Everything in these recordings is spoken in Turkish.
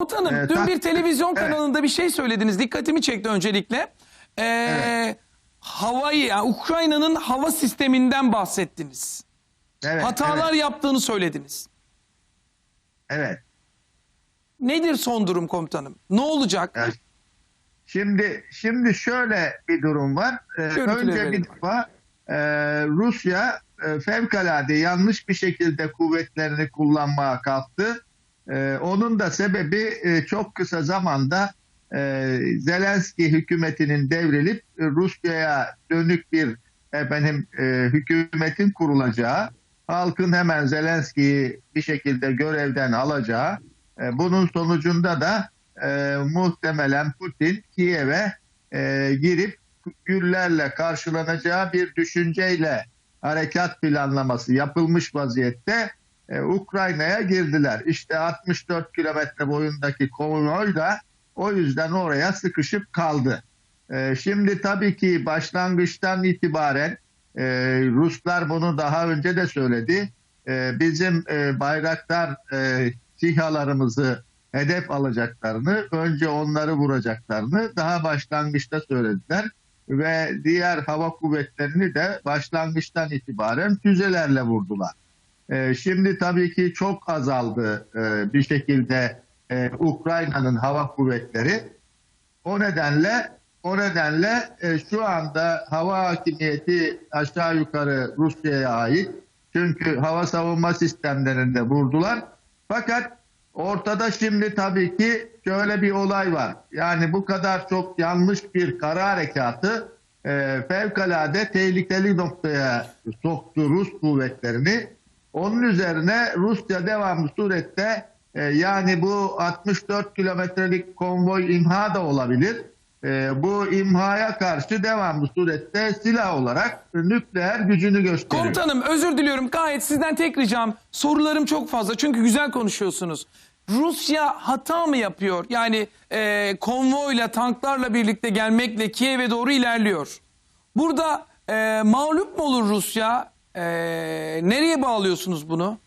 Komutanım Ee, dün bir televizyon Evet. kanalında bir şey söylediniz. Dikkatimi çekti öncelikle. Ee, Evet. Havayı, yani Ukrayna'nın hava sisteminden bahsettiniz. Evet, Hatalar evet, yaptığını söylediniz. evet. Nedir son durum komutanım? Ne olacak? Evet. Şimdi şimdi şöyle bir durum var. Ee, önce bir verelim. defa e, Rusya e, fevkalade yanlış bir şekilde kuvvetlerini kullanmaya kalktı. E, onun da sebebi e, çok kısa zamanda e, Zelenski hükümetinin devrilip e, Rusya'ya dönük bir efendim e, hükümetin kurulacağı, halkın hemen Zelenski'yi bir şekilde görevden alacağı, e, bunun sonucunda da e, muhtemelen Putin Kiev'e e, girip güllerle karşılanacağı bir düşünceyle harekat planlaması yapılmış vaziyette e, Ukrayna'ya girdiler. İşte 64 kilometre boyundaki konvoy da o yüzden oraya sıkışıp kaldı. E, şimdi tabii ki başlangıçtan itibaren e, Ruslar bunu daha önce de söyledi. E, bizim e, bayraktar e, SİHA'larımızı hedef alacaklarını, önce onları vuracaklarını daha başlangıçta söylediler ve diğer hava kuvvetlerini de başlangıçtan itibaren füzelerle vurdular. Ee, şimdi tabii ki çok azaldı e, bir şekilde e, Ukrayna'nın hava kuvvetleri. O nedenle o nedenle e, şu anda hava hakimiyeti aşağı yukarı Rusya'ya ait. Çünkü hava savunma sistemlerinde vurdular. Fakat ortada şimdi tabii ki şöyle bir olay var. Yani bu kadar çok yanlış bir kara harekatı e, fevkalade tehlikeli noktaya soktu Rus kuvvetlerini. Onun üzerine Rusya devamlı surette e, yani bu 64 kilometrelik konvoy imha da olabilir. E, bu imhaya karşı devamlı surette silah olarak nükleer gücünü gösteriyor. Komutanım özür diliyorum. Gayet sizden tek ricam. Sorularım çok fazla çünkü güzel konuşuyorsunuz. Rusya hata mı yapıyor? Yani e, konvoyla, tanklarla birlikte gelmekle Kiev'e doğru ilerliyor. Burada e, mağlup mu olur Rusya? E, nereye bağlıyorsunuz bunu?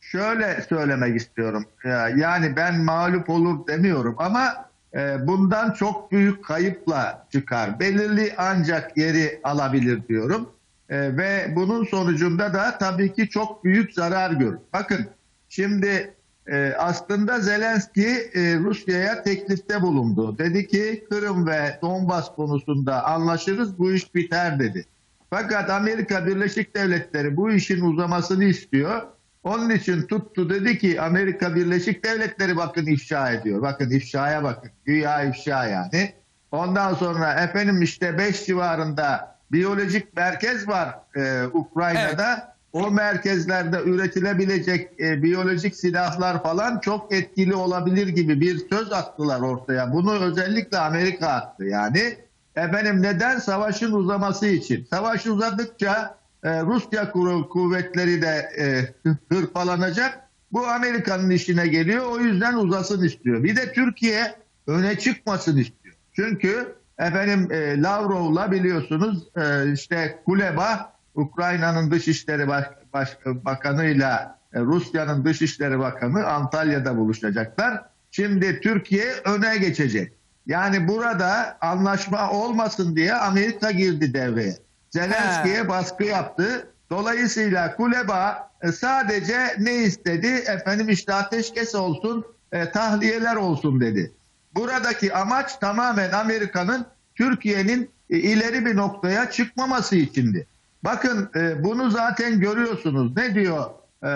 Şöyle söylemek istiyorum. Ya- Yani ben mağlup olur demiyorum ama e, bundan çok büyük kayıpla çıkar. Belirli ancak yeri alabilir diyorum. E, ve bunun sonucunda da tabii ki çok büyük zarar görür. Bakın şimdi e, aslında Zelenski Rusya'ya teklifte bulundu. Dedi ki Kırım ve Donbas konusunda anlaşırız bu iş biter dedi. Fakat Amerika Birleşik Devletleri bu işin uzamasını istiyor. Onun için tuttu dedi ki Amerika Birleşik Devletleri bakın ifşa ediyor. Bakın ifşaya bakın. Güya ifşa yani. Ondan sonra efendim işte 5 civarında biyolojik merkez var e, Ukrayna'da. O merkezlerde üretilebilecek e, biyolojik silahlar falan çok etkili olabilir gibi bir söz attılar ortaya. Bunu özellikle Amerika attı yani. Efendim neden? Savaşın uzaması için. Savaş uzadıkça e, Rusya kuvvetleri de e, hırpalanacak. Bu Amerika'nın işine geliyor. O yüzden uzasın istiyor. Bir de Türkiye öne çıkmasın istiyor. Çünkü efendim e, Lavrov'la biliyorsunuz e, işte Kuleba Ukrayna'nın Dışişleri Baş, Baş- Bakanı'yla e, Rusya'nın Dışişleri Bakanı Antalya'da buluşacaklar. Şimdi Türkiye öne geçecek. Yani burada anlaşma olmasın diye Amerika girdi devreye. Zelenski'ye baskı yaptı. Dolayısıyla Kuleba e, sadece ne istedi? Efendim işte ateşkes olsun, e, tahliyeler olsun dedi. Buradaki amaç tamamen Amerika'nın Türkiye'nin e, ileri bir noktaya çıkmaması içindi. Bakın e, bunu zaten görüyorsunuz. Ne diyor e,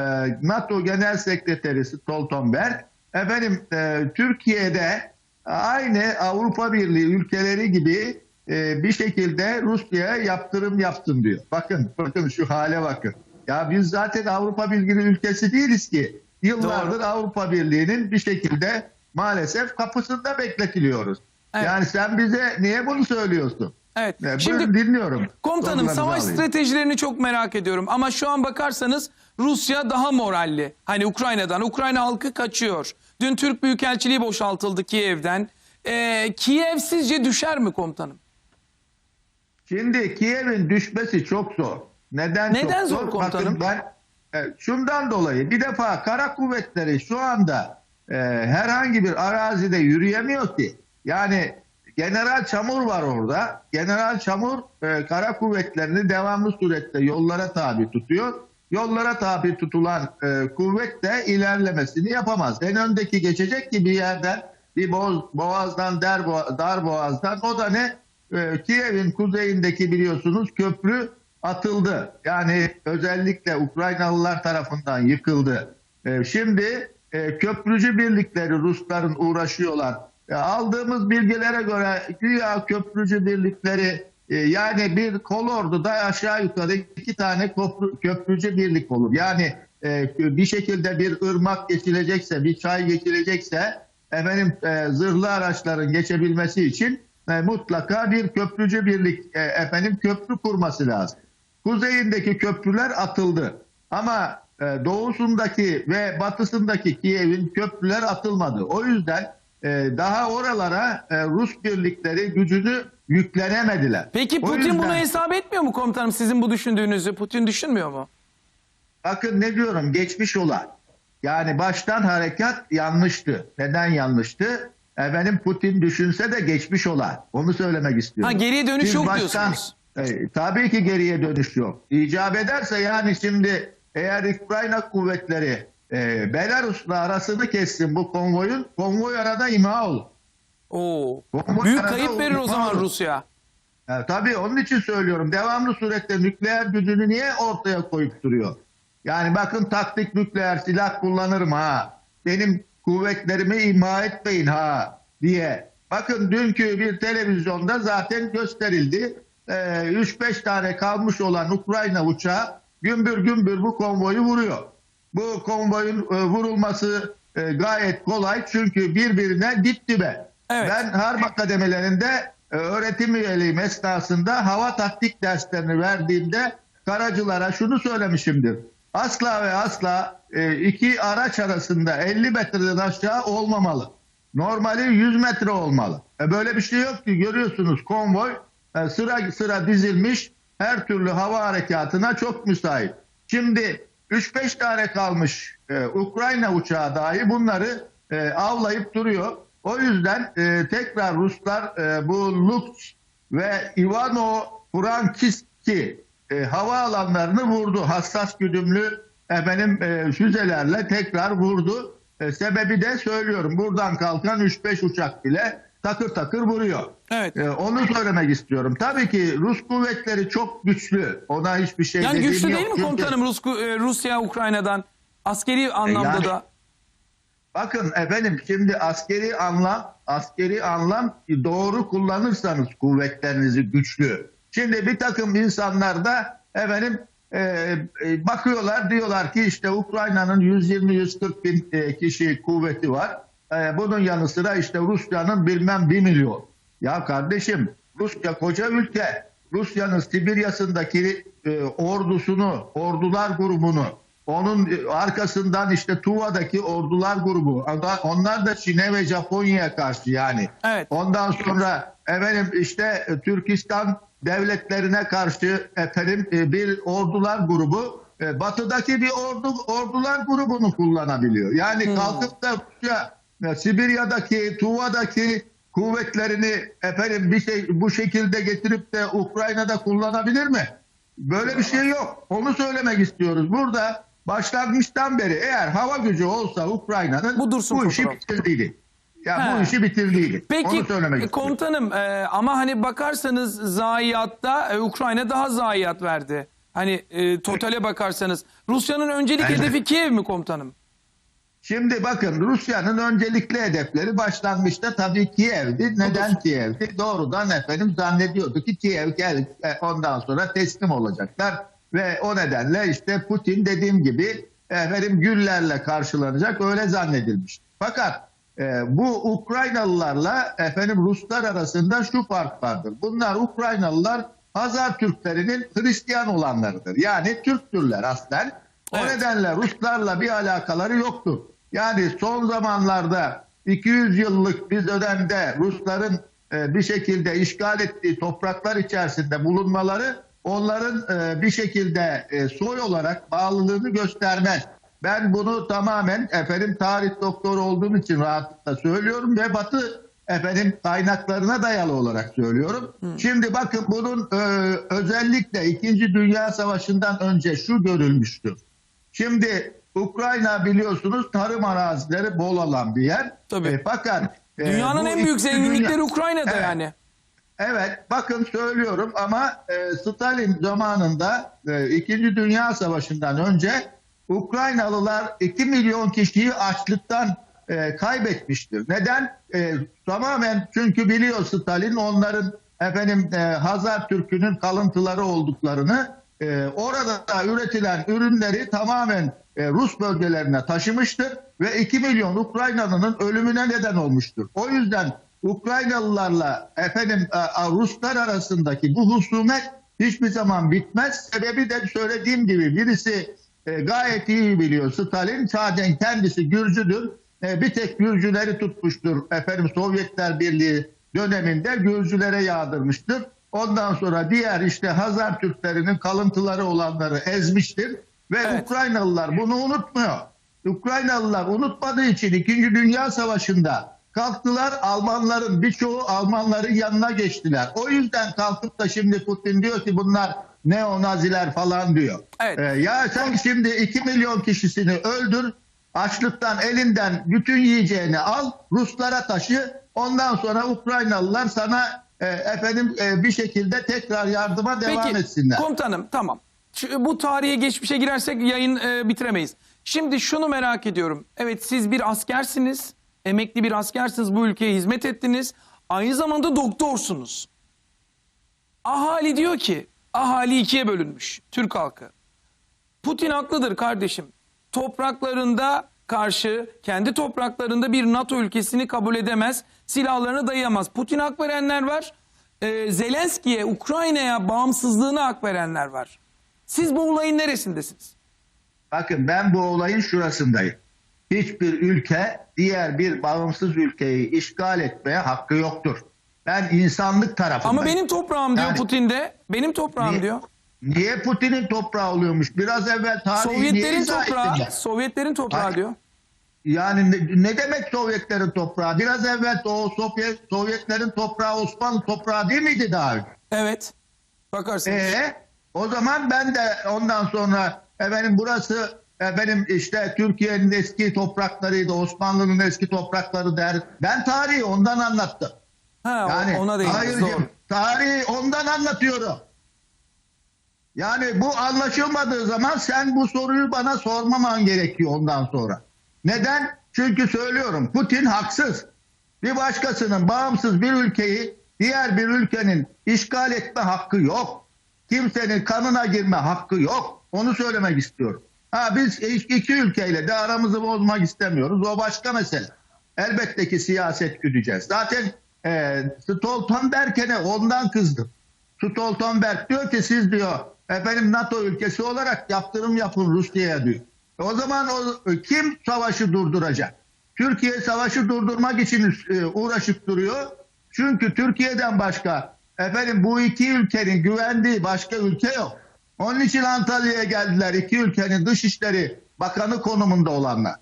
NATO Genel Sekreteri Stoltenberg? Efendim e, Türkiye'de aynı Avrupa Birliği ülkeleri gibi e, bir şekilde Rusya'ya yaptırım yapsın diyor. Bakın bakın şu hale bakın. Ya biz zaten Avrupa Birliği ülkesi değiliz ki. Yıllardır Avrupa Birliği'nin bir şekilde maalesef kapısında bekletiliyoruz. Evet. Yani sen bize niye bunu söylüyorsun? Evet. E, Şimdi buyurun dinliyorum. Komutanım Sorularınızı savaş alayım. stratejilerini çok merak ediyorum. Ama şu an bakarsanız Rusya daha moralli. Hani Ukrayna'dan. Ukrayna halkı kaçıyor. Dün Türk Büyükelçiliği boşaltıldı Kiev'den. Ee, Kiev sizce düşer mi komutanım? Şimdi Kiev'in düşmesi çok zor. Neden, Neden çok zor komutanım? Bakın ben e, şundan dolayı bir defa kara kuvvetleri şu anda e, herhangi bir arazide yürüyemiyor ki. Yani General Çamur var orada. General Çamur e, kara kuvvetlerini devamlı surette yollara tabi tutuyor. Yollara tabi tutulan e, kuvvet de ilerlemesini yapamaz. En öndeki geçecek ki bir yerden bir boğaz, boğazdan der, dar boğazdan o da ne? E, Kiev'in kuzeyindeki biliyorsunuz köprü atıldı. Yani özellikle Ukraynalılar tarafından yıkıldı. E, şimdi e, köprücü birlikleri Rusların uğraşıyorlar. E, aldığımız bilgilere göre güya köprücü birlikleri yani bir kolorduda aşağı yukarı iki tane köprü, köprücü birlik olur. Yani e, bir şekilde bir ırmak geçilecekse, bir çay geçilecekse efendim e, zırhlı araçların geçebilmesi için e, mutlaka bir köprücü birlik e, efendim köprü kurması lazım. Kuzeyindeki köprüler atıldı. Ama e, doğusundaki ve batısındaki Kiev'in köprüler atılmadı. O yüzden e, daha oralara e, Rus birlikleri gücünü yüklenemediler. Peki O Putin yüzden- bunu hesap etmiyor mu komutanım sizin bu düşündüğünüzü? Putin düşünmüyor mu? Bakın ne diyorum geçmiş olan. Yani baştan harekat yanlıştı. Neden yanlıştı? Efendim Putin düşünse de geçmiş olan. Onu söylemek istiyorum. Ha, geriye dönüş yok diyorsunuz. E, tabii ki geriye dönüş yok. İcap ederse yani şimdi eğer Ukrayna kuvvetleri e, Belarus'la arasını kessin bu konvoyun, konvoy arada imha olur. Oo. Bomba Büyük kayıp verir o zaman Rusya. E, tabii onun için söylüyorum. Devamlı surette nükleer gücünü niye ortaya koyup duruyor? Yani bakın taktik nükleer silah kullanırım ha. Benim kuvvetlerimi imha etmeyin ha diye. Bakın dünkü bir televizyonda zaten gösterildi. Ee, 3-5 tane kalmış olan Ukrayna uçağı gümbür gümbür bu konvoyu vuruyor. Bu konvoyun e, vurulması e, gayet kolay çünkü birbirine dip dibe. Evet. Ben harp akademelerinde e, öğretim üyeliğim esnasında hava taktik derslerini verdiğimde karacılara şunu söylemişimdir. Asla ve asla e, iki araç arasında 50 metreden aşağı olmamalı. Normali 100 metre olmalı. E, böyle bir şey yok ki görüyorsunuz konvoy e, sıra sıra dizilmiş her türlü hava harekatına çok müsait. Şimdi 3-5 tane kalmış Ukrayna uçağı dahi bunları avlayıp duruyor. O yüzden e, tekrar Ruslar e, bu Lutsk ve Ivano Frankivski e, hava alanlarını vurdu. Hassas güdümlü efendim e, füzelerle tekrar vurdu. E, sebebi de söylüyorum buradan kalkan 3-5 uçak bile takır takır vuruyor. Evet. E, onu söylemek istiyorum. Tabii ki Rus kuvvetleri çok güçlü. Ona hiçbir şey Yani dediğim güçlü yok. değil mi komutanım Rus, e, Rusya Ukrayna'dan? Askeri anlamda yani- da. Bakın efendim şimdi askeri anlam askeri anlam doğru kullanırsanız kuvvetlerinizi güçlü. Şimdi bir takım insanlar da efendim e, e, bakıyorlar diyorlar ki işte Ukrayna'nın 120-140 bin e, kişi kuvveti var. E, bunun yanı sıra işte Rusya'nın bilmem 1 milyon. Ya kardeşim Rusya koca ülke. Rusya'nın Sibirya'sındaki e, ordusunu, ordular grubunu, onun e, arkasından işte Tuva'daki ordular grubu. Onlar da Çin'e ve Japonya'ya karşı yani. Evet. Ondan sonra efendim işte e, Türkistan devletlerine karşı efendim e, bir ordular grubu batıdaki bir ordu ordular grubunu kullanabiliyor. Yani kalkıp da Rusya, Sibirya'daki, Tuva'daki kuvvetlerini efendim bir şey bu şekilde getirip de Ukrayna'da kullanabilir mi? Böyle bir şey yok. Onu söylemek istiyoruz. Burada başlangıçtan beri eğer hava gücü olsa Ukrayna'nın Bu dursun bu işi fotoğraf. bitirdiydi. Ya He. bu işi bitirdiydi. Peki Onu söylemek e, istiyorum. komutanım e, ama hani bakarsanız zayiatta e, Ukrayna daha zayiat verdi. Hani e, totale bakarsanız Rusya'nın öncelik Evet. hedefi Kiev mi komutanım? Şimdi bakın Rusya'nın öncelikli hedefleri başlangıçta tabii Kiev'di. Neden Kiev'di? Doğrudan efendim zannediyordu ki Kiev gel e, ondan sonra teslim olacaklar ve o nedenle işte Putin dediğim gibi efendim güllerle karşılanacak öyle zannedilmiş. Fakat e, bu Ukraynalılarla efendim Ruslar arasında şu fark vardır. Bunlar Ukraynalılar Hazar Türklerinin Hristiyan olanlarıdır. Yani Türktürler aslen. O Evet. nedenle Ruslarla bir alakaları yoktur. Yani son zamanlarda 200 yıllık bir dönemde Rusların e, bir şekilde işgal ettiği topraklar içerisinde bulunmaları onların e, bir şekilde e, soy olarak bağlılığını göstermez. ben bunu tamamen efendim tarih doktoru olduğum için rahatlıkla söylüyorum ve Batı efendim kaynaklarına dayalı olarak söylüyorum. Şimdi bakın bunun e, özellikle 2. Dünya Savaşı'ndan önce şu görülmüştür. Şimdi Ukrayna biliyorsunuz tarım arazileri bol olan bir yer. Tabii. E, fakat e, Dünyanın bu en büyük zenginlikleri Dünya- Ukrayna'da Evet. yani. Evet bakın söylüyorum ama e, Stalin zamanında e, İkinci Dünya Savaşı'ndan önce Ukraynalılar 2 milyon kişiyi açlıktan e, kaybetmiştir. Neden? E, tamamen çünkü biliyor Stalin onların efendim e, Hazar Türk'ünün kalıntıları olduklarını e, orada da üretilen ürünleri tamamen e, Rus bölgelerine taşımıştır ve 2 milyon Ukraynalı'nın ölümüne neden olmuştur. O yüzden Ukraynalılarla efendim e, Ruslar arasındaki bu husumet hiçbir zaman bitmez. Sebebi de söylediğim gibi birisi e, gayet iyi biliyor Stalin zaten kendisi Gürcüdür. E, bir tek Gürcüleri tutmuştur. Efendim Sovyetler Birliği döneminde Gürcülere yağdırmıştır. Ondan sonra diğer işte Hazar Türklerinin kalıntıları olanları ezmiştir. Ve Evet. Ukraynalılar bunu unutmuyor. Ukraynalılar unutmadığı için 2. Dünya Savaşı'nda kalktılar Almanların birçoğu Almanların yanına geçtiler. O yüzden kalkıp da şimdi Putin diyor ki bunlar neonaziler falan diyor. Evet. Ee, ya sen şimdi 2 milyon kişisini öldür açlıktan elinden bütün yiyeceğini al Ruslara taşı ondan sonra Ukraynalılar sana e, efendim e, bir şekilde tekrar yardıma devam Peki etsinler. komutanım tamam. Şu- bu tarihe geçmişe girersek yayın e, bitiremeyiz. Şimdi şunu merak ediyorum. Evet siz bir askersiniz. Emekli bir askersiniz. Bu ülkeye hizmet ettiniz. Aynı zamanda doktorsunuz. Ahali diyor ki ahali ikiye bölünmüş. Türk halkı. Putin haklıdır kardeşim. Topraklarında karşı kendi topraklarında bir NATO ülkesini kabul edemez. Silahlarını dayayamaz. Putin hak verenler var. Ee, Zelenski'ye, Ukrayna'ya bağımsızlığına hak verenler var. Siz bu olayın neresindesiniz? Bakın ben bu olayın şurasındayım. Hiçbir ülke diğer bir bağımsız ülkeyi işgal etmeye hakkı yoktur. Ben insanlık tarafındayım. Ama benim toprağım diyor Yani- Putin de. Benim toprağım Niye- diyor. Niye Putin'in toprağı oluyormuş? Biraz evvel tarihi Sovyetlerin toprağı, ettin ya? Sovyetlerin toprağı Hayır. diyor. Yani ne, ne demek Sovyetlerin toprağı? Biraz evvel o Sovyet, Sovyetlerin toprağı Osmanlı toprağı değil miydi daha önce? Evet. Bakarsınız. Ee, o zaman ben de ondan sonra efendim burası efendim işte Türkiye'nin eski topraklarıydı, Osmanlı'nın eski toprakları der. Ben tarihi ondan anlattım. ha, Yani ona hayırcığım, Doğru. tarihi ondan anlatıyorum. Yani bu anlaşılmadığı zaman sen bu soruyu bana sormaman gerekiyor ondan sonra. Neden? Çünkü söylüyorum Putin haksız. Bir başkasının bağımsız bir ülkeyi diğer bir ülkenin işgal etme hakkı yok. Kimsenin kanına girme hakkı yok. Onu söylemek istiyorum. Ha biz iki ülkeyle de aramızı bozmak istemiyoruz. O başka mesele. Elbette ki siyaset güdeceğiz. Zaten e, Stoltenberg'e ondan kızdım. Stoltenberg diyor ki siz diyor efendim NATO ülkesi olarak yaptırım yapın Rusya'ya diyor. E O zaman o, kim savaşı durduracak? Türkiye savaşı durdurmak için e, uğraşıp duruyor. Çünkü Türkiye'den başka efendim bu iki ülkenin güvendiği başka ülke yok. Onun için Antalya'ya geldiler iki ülkenin dışişleri bakanı konumunda olanlar.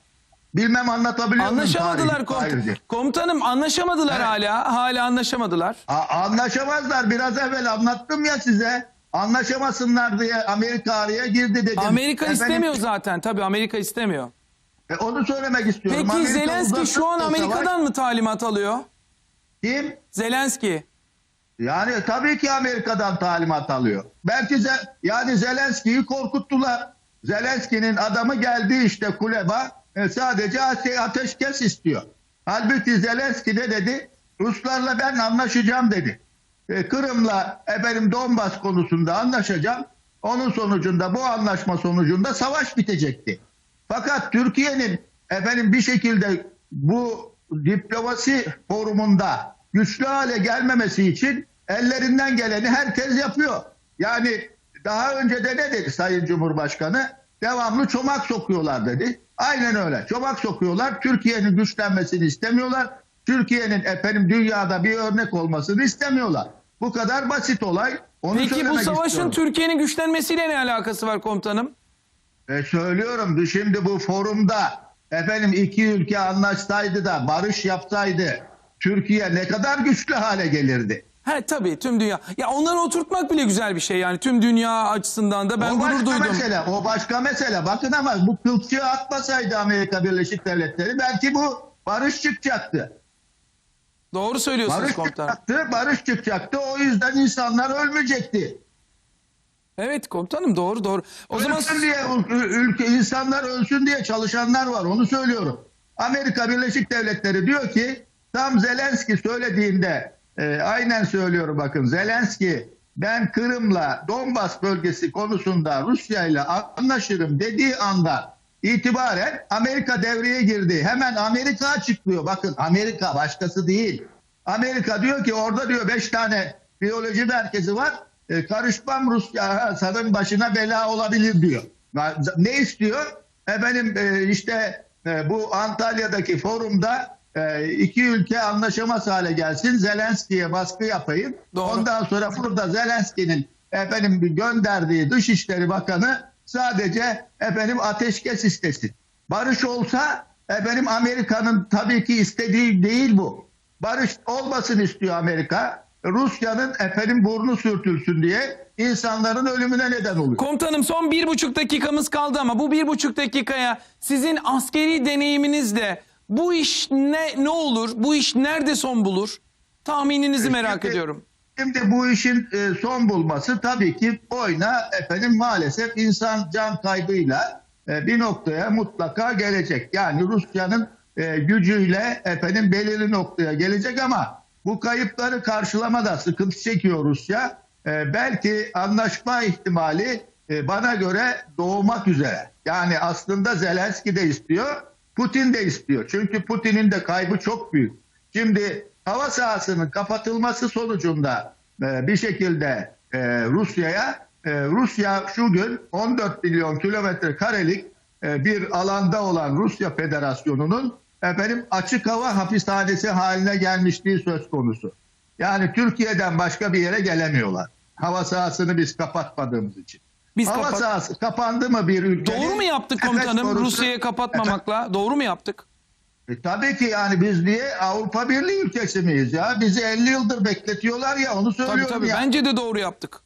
Bilmem anlatabiliyor muyum? Anlaşamadılar komutanım. Komutanım anlaşamadılar Evet. hala. Hala anlaşamadılar. A- anlaşamazlar. Biraz evvel anlattım ya size. Anlaşamasınlar diye Amerika araya girdi dedim. Amerika Efendim, istemiyor zaten. Tabii Amerika istemiyor. e, onu söylemek istiyorum. Peki Amerika Zelenski şu an Amerika'dan savaş- mı talimat alıyor? Kim? Zelenski. Yani tabii ki Amerika'dan talimat alıyor. Belki Ze- yani Zelenski'yi korkuttular. Zelenski'nin adamı geldi işte Kuleba e, sadece ate- ateşkes istiyor. Halbuki Zelenski de dedi Ruslarla ben anlaşacağım dedi. E, Kırım'la efendim Donbas konusunda anlaşacağım. Onun sonucunda bu anlaşma sonucunda savaş bitecekti. Fakat Türkiye'nin efendim bir şekilde bu diplomasi forumunda güçlü hale gelmemesi için ellerinden geleni herkes yapıyor. Yani daha önce de ne dedi Sayın Cumhurbaşkanı? Devamlı çomak sokuyorlar dedi. Aynen öyle. Çomak sokuyorlar. Türkiye'nin güçlenmesini istemiyorlar. Türkiye'nin efendim dünyada bir örnek olmasını istemiyorlar. Bu kadar basit olay. Onu Peki bu savaşın. Türkiye'nin güçlenmesiyle ne alakası var komutanım? E, söylüyorum şimdi bu forumda efendim iki ülke anlaşsaydı da barış yapsaydı Türkiye ne kadar güçlü hale gelirdi. He tabii tüm dünya. Ya onları oturtmak bile güzel bir şey yani tüm dünya açısından da ben o gurur başka duydum. mesele. O başka mesele. Bakın ama bu kılçığı atmasaydı Amerika Birleşik Devletleri belki bu barış çıkacaktı. Doğru söylüyorsunuz Barış komutanım. çıkacaktı, barış çıkacaktı. O yüzden insanlar ölmeyecekti. Evet komutanım doğru doğru. O zaman ölsün diye ül- ülke insanlar ölsün diye çalışanlar var. Onu söylüyorum. Amerika Birleşik Devletleri diyor ki tam Zelenski söylediğinde e, aynen söylüyorum bakın Zelenski ben Kırım'la Donbas bölgesi konusunda Rusya ile anlaşırım dediği anda itibaren Amerika devreye girdi. Hemen Amerika açıklıyor. Bakın Amerika başkası değil. Amerika diyor ki orada diyor beş tane biyoloji merkezi var. E, karışmam Rusya sanın başına bela olabilir diyor. Ne istiyor? Efendim e, işte e, bu Antalya'daki forumda iki ülke anlaşamaz hale gelsin. Zelenski'ye baskı yapayım. Doğru. Ondan sonra burada Zelenski'nin efendim gönderdiği Dışişleri Bakanı sadece efendim ateşkes istesin. Barış olsa efendim Amerika'nın tabii ki istediği değil bu. Barış olmasın istiyor Amerika. Rusya'nın efendim burnu sürtülsün diye insanların ölümüne neden oluyor. komutanım son bir buçuk dakikamız kaldı ama bu bir buçuk dakikaya sizin askeri deneyiminizle bu iş ne ne olur? Bu iş nerede son bulur? Tahmininizi merak Şimdi- ediyorum. Şimdi bu işin e, son bulması tabii ki oyna efendim maalesef insan can kaybıyla e, bir noktaya mutlaka gelecek. Yani Rusya'nın e, gücüyle efendim belirli noktaya gelecek ama bu kayıpları karşılamada sıkıntı çekiyor Rusya. E, belki anlaşma ihtimali e, bana göre doğmak üzere. Yani aslında Zelenski de istiyor, Putin de istiyor. Çünkü Putin'in de kaybı çok büyük. Şimdi hava sahasının kapatılması sonucunda e, bir şekilde e, Rusya'ya e, Rusya şu gün 14 milyon kilometre karelik e, bir alanda olan Rusya Federasyonu'nun efendim açık hava hapishanesi haline gelmişliği söz konusu. Yani Türkiye'den başka bir yere gelemiyorlar. Hava sahasını biz kapatmadığımız için. Biz hava kapat- sahası kapandı mı bir ülkenin? Doğru mu yaptık komutanım borusu- Rusya'yı kapatmamakla? Doğru mu yaptık? E, tabii ki yani biz niye Avrupa Birliği ülkesi miyiz ya? Bizi 50 yıldır bekletiyorlar ya onu Tabii söylüyorum tabii. ya. Bence de doğru yaptık.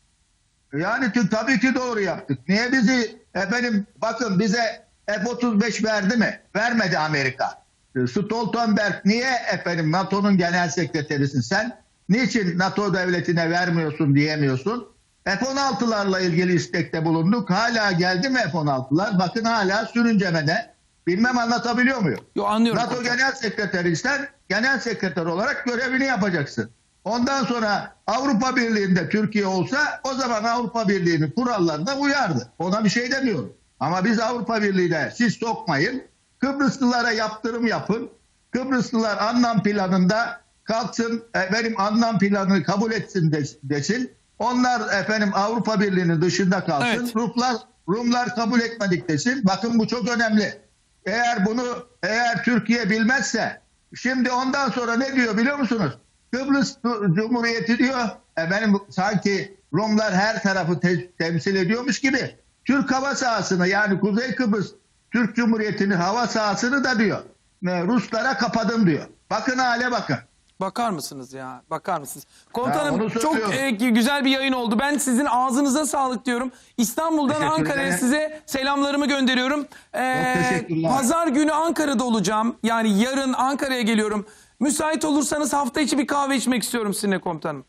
Yani t- tabii ki doğru yaptık. Niye bizi efendim bakın bize F-35 verdi mi? Vermedi Amerika. E, Stoltenberg niye efendim NATO'nun genel sekreterisin sen? Niçin NATO devletine vermiyorsun diyemiyorsun? F-16'larla ilgili istekte bulunduk. Hala geldi mi F-16'lar? Bakın hala sürüncemede. Bilmem anlatabiliyor muyum? Yo anlıyorum. NATO komutanım. Genel Sekreteriysen genel sekreter olarak görevini yapacaksın. Ondan sonra Avrupa Birliği'nde Türkiye olsa o zaman Avrupa Birliği'nin kurallarına uyardı. Ona bir şey demiyorum. Ama biz Avrupa Birliği'ne siz sokmayın. Kıbrıslılara yaptırım yapın. Kıbrıslılar anlam planında kalksın e, benim anlam planını kabul etsin des- desin. Onlar efendim Avrupa Birliği'nin dışında kalsın. Evet. Rumlar Rumlar kabul etmedik desin. Bakın bu çok önemli. Eğer bunu eğer Türkiye bilmezse şimdi ondan sonra ne diyor biliyor musunuz? Kıbrıs Cumhuriyeti diyor efendim sanki Rumlar her tarafı te- temsil ediyormuş gibi Türk hava sahasını yani Kuzey Kıbrıs Türk Cumhuriyeti'nin hava sahasını da diyor e, Ruslara kapadım diyor. Bakın hale bakın. Bakar mısınız ya? Bakar mısınız? Komutanım onu çok söylüyorum. e, güzel bir yayın oldu. Ben sizin ağzınıza sağlık diyorum. İstanbul'dan Ankara'ya size selamlarımı gönderiyorum. Ee, Çok teşekkürler. Pazar günü Ankara'da olacağım. Yani yarın Ankara'ya geliyorum. Müsait olursanız hafta içi bir kahve içmek istiyorum sizinle komutanım.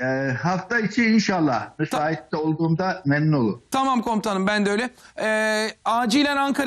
E, hafta içi inşallah müsait olduğumda memnun olur. Tamam komutanım ben de öyle. Ee, acilen Ankara'ya